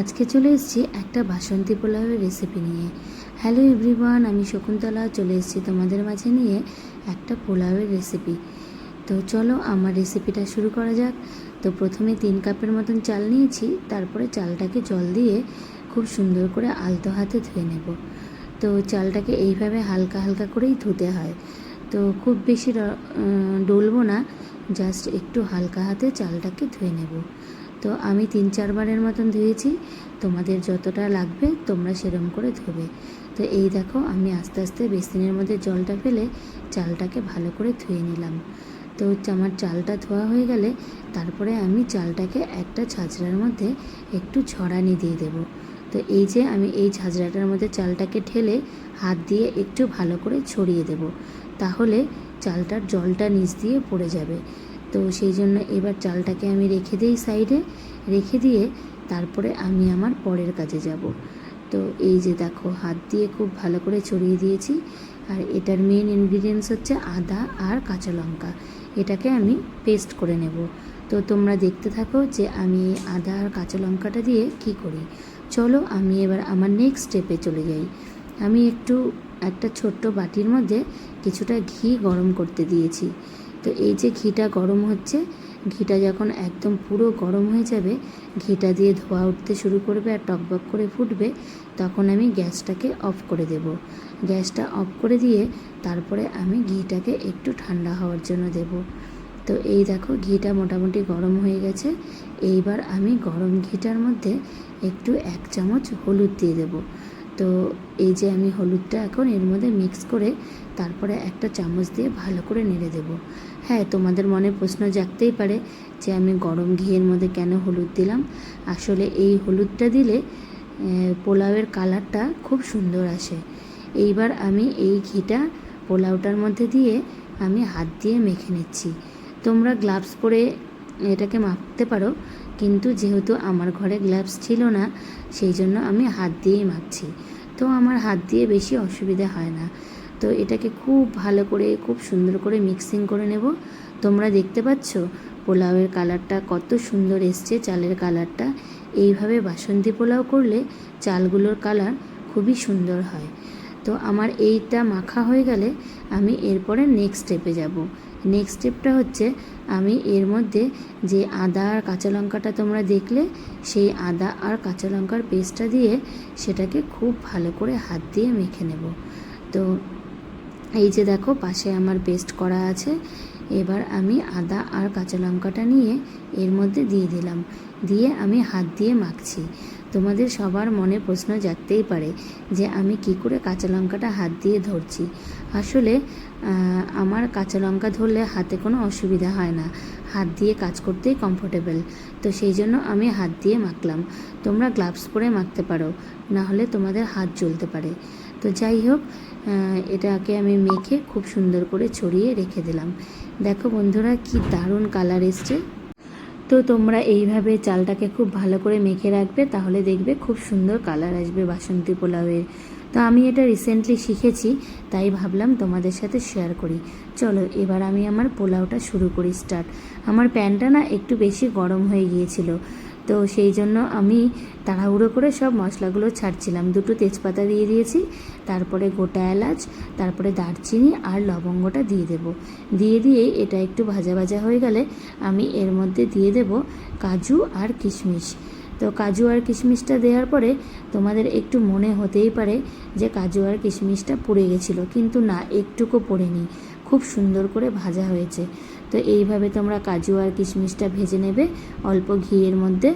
আজকে চলে এসেছি একটা বাসন্তী পোলাওয়ের রেসিপি নিয়ে। হ্যালো এভরিওয়ান আমি শকুন্তলা, চলে এসেছি তোমাদের মাঝে নিয়ে একটা পোলাওয়ের রেসিপি তো চলো আমার রেসিপিটা শুরু করা যাক। তো প্রথমে তিন কাপের মতন চাল নিয়েছি, তারপরে চালটাকে জল দিয়ে খুব সুন্দর করে আলতো হাতে ধুয়ে নেব। তো চালটাকে এইভাবে হালকা হালকা করেই ধুতে হয়। তো খুব বেশি ডলবো না, জাস্ট একটু হালকা হাতে চালটাকে ধুয়ে নেব। তো আমি তিন চারবারের মতন ধুয়েছি। তোমাদের যতটা লাগবে তোমরা সেরম করে ধোবে। তো এই দেখো, আমি আস্তে আস্তে বেসিনের মধ্যে জলটা ফেলে চালটাকে ভালো করে ধুয়ে নিলাম। তো আমার চালটা ধোয়া হয়ে গেলে তারপরে আমি চালটাকে একটা ছাঁচড়ার মধ্যে একটু ছড়ানি দিয়ে দেবো। তো এই যে আমি এই ঝাঁঝরাটার মধ্যে চালটাকে ঠেলে হাত দিয়ে একটু ভালো করে ছড়িয়ে দেব। তাহলে চালটার জলটা নিচ দিয়ে পড়ে যাবে। তো সেই জন্য এবার চালটাকে আমি রেখে দিই সাইডে, রেখে দিয়ে তারপরে আমি আমার পরের কাজে যাব। তো এই যে দেখো, হাত দিয়ে খুব ভালো করে ছড়িয়ে দিয়েছি। আর এটার মেন ইনগ্রিডিয়েন্টস হচ্ছে আদা আর কাঁচা লঙ্কা। এটাকে আমি পেস্ট করে নেব। তো তোমরা দেখতে থাকো যে আমি আদা আর কাঁচা লঙ্কাটা দিয়ে কি করি। চলো আমি এবার আমার নেক্সট স্টেপে চলে যাই। আমি একটু একটা ছোট্ট বাটির মধ্যে কিছুটা ঘি গরম করতে দিয়েছি। তো এই যে ঘিটা গরম হচ্ছে, ঘিটা যখন একদম পুরো গরম হয়ে যাবে, ঘিটা দিয়ে ধোয়া উঠতে শুরু করবে আর টকবক করে ফুটবে, তখন আমি গ্যাসটাকে অফ করে দেব। গ্যাসটা অফ করে দিয়ে তারপরে আমি ঘিটাকে একটু ঠান্ডা হওয়ার জন্য দেব। তো এই দেখো ঘিটা মোটামুটি গরম হয়ে গেছে, এইবার আমি গরম ঘিটার মধ্যে একটু এক চামচ হলুদ দিয়ে দেব। তো এই যে আমি হলুদটা এখন এর মধ্যে মিক্স করে তারপরে একটা চামচ দিয়ে ভালো করে নেড়ে দেব। হ্যাঁ তোমাদের মনে প্রশ্ন জাগতেই পারে যে আমি গরম ঘিয়ের মধ্যে কেন হলুদ দিলাম। আসলে এই হলুদটা দিলে পোলাওয়ের কালারটা খুব সুন্দর আসে। এইবার আমি এই ঘিটা পোলাওটার মধ্যে দিয়ে আমি হাত দিয়ে মেখে নিচ্ছি। তোমরা গ্লাভস পরে এটাকে মাখতে পারো, কিন্তু যেহেতু আমার ঘরে গ্লাভস ছিল না, সেই জন্য আমি হাত দিয়েই মাখছি তো আমার হাত দিয়ে বেশি অসুবিধা হয় না। তো এটাকে খুব ভালো করে, খুব সুন্দর করে মিক্সিং করে নেব। তোমরা দেখতে পাচ্ছ পোলাওয়ের কালারটা কত সুন্দর এসছে, চালের কালারটা। এইভাবে বাসন্তী পোলাও করলে চালগুলোর কালার খুবই সুন্দর হয়। তো আমার এইটা মাখা হয়ে গেলে আমি এরপরে নেক্সট স্টেপে যাব। নেক্সট স্টেপটা হচ্ছে আমি এর মধ্যে যে আদা আর কাঁচা লঙ্কাটা তোমরা দেখলে, সেই আদা আর কাঁচা লঙ্কার পেস্টটা দিয়ে সেটাকে খুব ভালো করে হাত দিয়ে মেখে নেব। তো এই যে দেখো, পাশে আমার পেস্ট করা আছে। এবার আমি আদা আর কাঁচা লঙ্কাটা নিয়ে এর মধ্যে দিয়ে দিলাম। দিয়ে আমি হাত দিয়ে মাখছি। তোমাদের সবার মনে প্রশ্ন জাগতেই পারে যে আমি কি করে কাঁচা লঙ্কাটা হাত দিয়ে ধরছি। আসলে আমার কাঁচা লঙ্কা ধরলে হাতে কোনো অসুবিধা হয় না। হাত দিয়ে কাজ করতেই কমফোর্টেবল তো সেই জন্য আমি হাত দিয়ে মাখলাম। তোমরা গ্লাভস পরে মাখতে পারো না হলে তোমাদের হাত জ্বলতে পারে। তো যাই হোক এটাকে আমি মেখে খুব সুন্দর করে ছড়িয়ে রেখে দিলাম। দেখো বন্ধুরা, কি দারুণ কালার এসছে। তো তোমরা এইভাবে চালটাকে খুব ভালো করে মেখে রাখবে, তাহলে দেখবে খুব সুন্দর কালার আসবে বাসন্তী পোলাওয়ের। তো আমি এটা রিসেন্টলি শিখেছি, তাই ভাবলাম তোমাদের সাথে শেয়ার করি। চলো, এবার আমি আমার পোলাওটা শুরু করি স্টার্ট আমার প্যানটা না একটু বেশি গরম হয়ে গিয়েছিল। তো সেই জন্য আমি তাড়াহুড়ো করে সব মশলাগুলো ছাড়ছিলাম। দুটো তেজপাতা দিয়ে দিয়েছি, তারপরে গোটা এলাচ, তারপরে দারচিনি আর লবঙ্গটা দিয়ে দেব। দিয়ে দিয়ে এটা একটু ভাজা ভাজা হয়ে গেলে আমি এর মধ্যে দিয়ে দেব কাজু আর কিশমিশ। তো কাজু আর কিশমিশটা দেওয়ার পরে তোমাদের একটু মনে হতেই পারে যে কাজু আর কিশমিশটা পুড়ে গেছিল, কিন্তু না, একটুকু পড়েনি। খুব সুন্দর করে ভাজা হয়েছে। তো এইভাবে তোমরা কাজু আর কিশমিশটা ভেজে নেবে অল্প ঘিয়ের মধ্যে।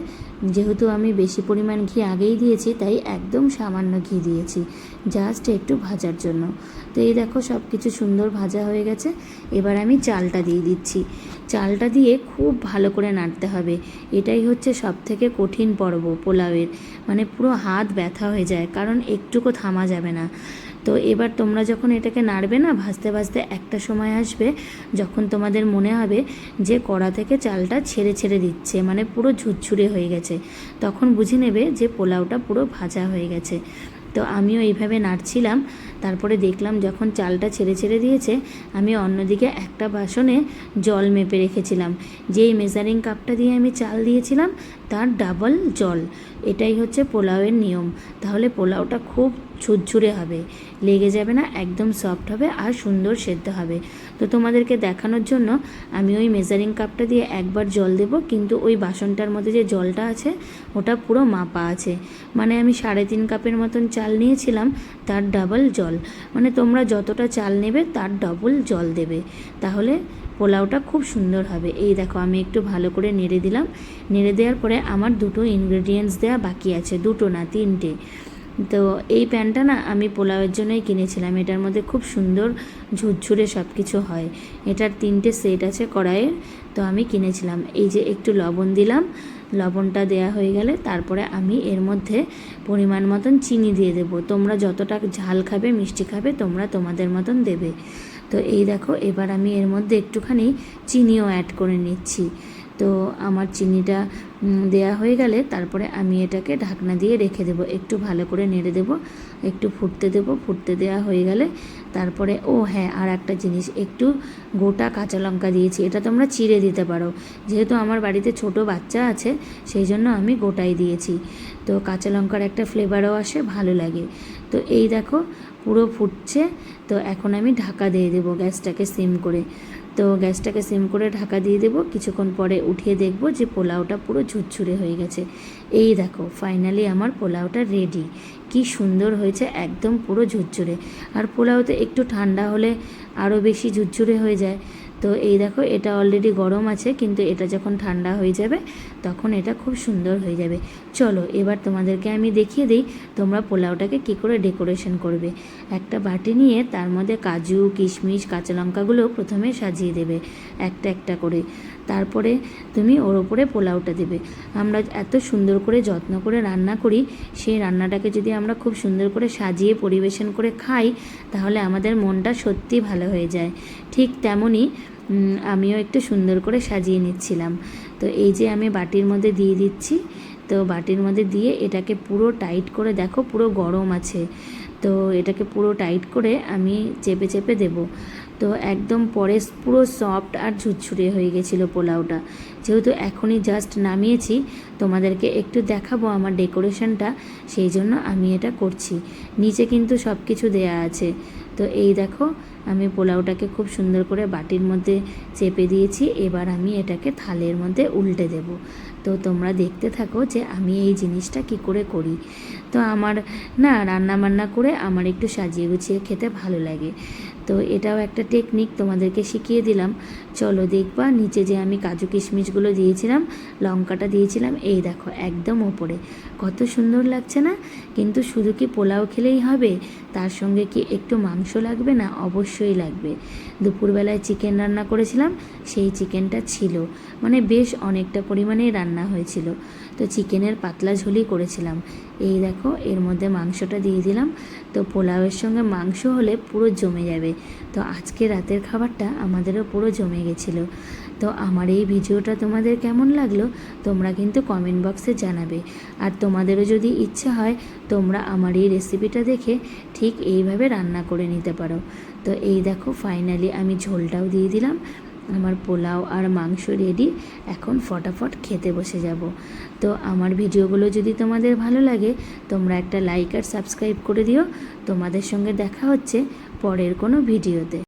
যেহেতু আমি বেশি পরিমাণ ঘি আগেই দিয়েছি, তাই একদম সামান্য ঘি দিয়েছি জাস্ট একটু ভাজার জন্য। তো এই দেখো সব কিছু সুন্দর ভাজা হয়ে গেছে। এবার আমি চালটা দিয়ে দিচ্ছি। চালটা দিয়ে খুব ভালো করে নাড়তে হবে। এটাই হচ্ছে সব থেকে কঠিন পর্ব পোলাওয়ের। মানে পুরো হাত ব্যথা হয়ে যায়, কারণ একটুকু থামা যাবে না। তো এবার তোমরা যখন এটাকে নাড়বে না, ভাজতে ভাজতে একটা সময় আসবে যখন তোমাদের মনে হবে যে কড়া থেকে চালটা ছেড়ে ছেড়ে দিচ্ছে মানে পুরো ঝুরঝুরে হয়ে গেছে। তখন বুঝে নেবে যে পোলাওটা পুরো ভাজা হয়ে গেছে। তো আমিও এইভাবে নাড়ছিলাম। তারপরে দেখলাম যখন চালটা ছেড়ে ছেড়ে দিয়েছে, আমি অন্যদিকে একটা বাসনে জল মেপে রেখেছিলাম। যেই মেজারিং কাপটা দিয়ে আমি চাল দিয়েছিলাম, তার ডাবল জল। এটাই হচ্ছে পোলাওয়ের নিয়ম। তাহলে পোলাওটা খুব ঝুরঝুরে হবে। লেগে যাবে না, একদম সফট হবে আর সুন্দর সেদ্ধ হবে। তো তোমাদেরকে দেখানোর জন্য আমি ওই মেজারিং কাপটা দিয়ে একবার জল দেব, কিন্তু ওই বাসনটার মধ্যে যে জলটা আছে, ওটা পুরো মাপা আছে। মানে আমি সাড়ে তিন কাপের মতন চাল নিয়েছিলাম, তার ডাবল জল। মানে তোমরা যতটা চাল নেবে তার ডবল জল দেবে। তাহলে পোলাওটা খুব সুন্দর হবে। এই দেখো, আমি একটু ভালো করে নেড়ে দিলাম। নেড়ে দেওয়ার পরে আমার দুটো ইনগ্রেডিয়েন্টস দেওয়া বাকি আছে। দুটো না, তিনটে। তো এই প্যানটা না আমি পোলাওয়ের জন্যই কিনেছিলাম। এটার মধ্যে খুব সুন্দর ঝুরঝুরে সব কিছু হয়। এটার তিনটে সেট আছে কড়াইয়ের। তো আমি কিনেছিলাম। এই যে একটু লবণ দিলাম। লবণটা দেয়া হয়ে গেলে তারপরে আমি এর মধ্যে পরিমাণ মতন চিনি দিয়ে দেবো। তোমরা যতটা ঝাল খাবে, মিষ্টি খাবে, তোমরা তোমাদের মতন দেবে। তো এই দেখো, এবার আমি এর মধ্যে একটুখানি চিনিও অ্যাড করে নিচ্ছি। তো আমার চিনিটা দেয়া হয়ে গেলে তারপরে আমি এটাকে ঢাকনা দিয়ে রেখে দেবো। একটু ভালো করে নেড়ে দেবো, একটু ফুটতে দেবো। ফুটতে দেওয়া হয়ে গেলে তারপরে, ও হ্যাঁ আর একটা জিনিস, একটু গোটা কাঁচা লঙ্কা দিয়েছি, এটা তোমরা চিড়ে দিতে পারো। যেহেতু আমার বাড়িতে ছোট বাচ্চা আছে, সেই জন্য আমি গোটাই দিয়েছি। তো কাঁচা লঙ্কার একটা ফ্লেভারও আসে, ভালো লাগে। তো এই দেখো, পুরো ফুটছে। তো এখন আমি ঢাকা দিয়ে দেবো গ্যাসটাকে সিম করে। তো গ্যাসটাকে সিম করে ঢাকা দিয়ে দেবো। কিছুক্ষণ পরে উঠিয়ে দেখব যে পোলাওটা পুরো ঝুরঝুরে হয়ে গেছে। এই দেখো ফাইনালি আমার পোলাওটা রেডি কি সুন্দর হয়েছে, একদম পুরো ঝুরঝুরে। আর পোলাওতে একটু ঠান্ডা হলে আরও বেশি ঝুরঝুরে হয়ে যায়। তো এই দেখো, এটা অলরেডি গরম আছে, কিন্তু এটা যখন ঠান্ডা হয়ে যাবে, তখন এটা খুব সুন্দর হয়ে যাবে। চলো, এবার তোমাদেরকে আমি দেখিয়ে দিই তোমরা পোলাওটাকে কী করে ডেকোরেশন করবে। একটা বাটি নিয়ে তার মধ্যে কাজু, কিশমিশ, কাঁচা লঙ্কাগুলো প্রথমে সাজিয়ে দেবে, একটা একটা করে। তারপরে তুমি ওর ওপরে পোলাওটা দেবে। আমরা এত সুন্দর করে যত্ন করে রান্না করি, সেই রান্নাটাকে যদি আমরা খুব সুন্দর করে সাজিয়ে পরিবেশন করে খাই, তাহলে আমাদের মনটা সত্যি ভালো হয়ে যায়। ঠিক তেমনই আমিও একটু সুন্দর করে সাজিয়ে নিচ্ছিলাম। তো এই যে আমি বাটির মধ্যে দিয়ে দিচ্ছি, তো বাটির মধ্যে দিয়ে এটাকে পুরো টাইট করে দেখো, পুরো গরম আছে। তো এটাকে পুরো টাইট করে আমি চেপে চেপে দেব। তো একদম পরে পুরো সফট আর ঝুরঝুরে হয়ে গেছিল পোলাওটা। যেহেতু এখনই জাস্ট নামিয়েছি, তোমাদেরকে একটু দেখাবো আমার ডেকোরেশনটা, সেই জন্য আমি এটা করছি। নিচে কিন্তু সব কিছু দেয়া আছে। তো এই দেখো, আমি পোলাওটাকে খুব সুন্দর করে বাটির মধ্যে চেপে দিয়েছি, এবার আমি এটাকে থালের মধ্যে উল্টে দেব। তো তোমরা দেখতে থাকো যে আমি এই জিনিসটা কি করে করি। তো আমার না রান্না বান্না করে আমার একটু সাজিয়ে গুছিয়ে খেতে ভালো লাগে। তো এটাও একটা টেকনিক তোমাদেরকে শিখিয়ে দিলাম। চলো দেখবা, নিচে যে আমি কাজু কিশমিশগুলো দিয়েছিলাম, লঙ্কাটা দিয়েছিলাম, এই দেখো একদম ওপরে। কত সুন্দর লাগছে না? কিন্তু শুধু কি পোলাও খেলেই হবে? তার সঙ্গে কি একটু মাংস লাগবে না? অবশ্যই লাগবে। দুপুরবেলায় চিকেন রান্না করেছিলাম, সেই চিকেনটা ছিল। মানে বেশ অনেকটা পরিমাণেই রান্না হয়েছিল। তো চিকেনের পাতলা ঝোলই করেছিলাম। এই দেখো, এর মধ্যে মাংসটা দিয়ে দিলাম। তো পোলাওয়ের সঙ্গে মাংস হলে পুরো জমে যাবে। তো আজকে রাতের খাবারটা আমাদেরও পুরো জমে গেছিল। তো আমার এই ভিডিওটা তোমাদের কেমন লাগল, তোমরা কিন্তু কমেন্ট বক্সে জানাবে। আর তোমাদেরও যদি ইচ্ছা হয়, তোমরা আমার এই রেসিপিটা দেখে ঠিক এইভাবে রান্না করে নিতে পারো। তো এই দেখো ফাইনালি আমি ঝোলটাও দিয়ে দিলাম। আমার পোলাও আর মাংস রেডি এখন ফটাফট খেতে বসে যাব। তো আমার ভিডিওগুলো যদি তোমাদের ভালো লাগে, তোমরা একটা লাইক আর সাবস্ক্রাইব করে দিও। তোমাদের সঙ্গে দেখা হচ্ছে পরের কোনো ভিডিওতে।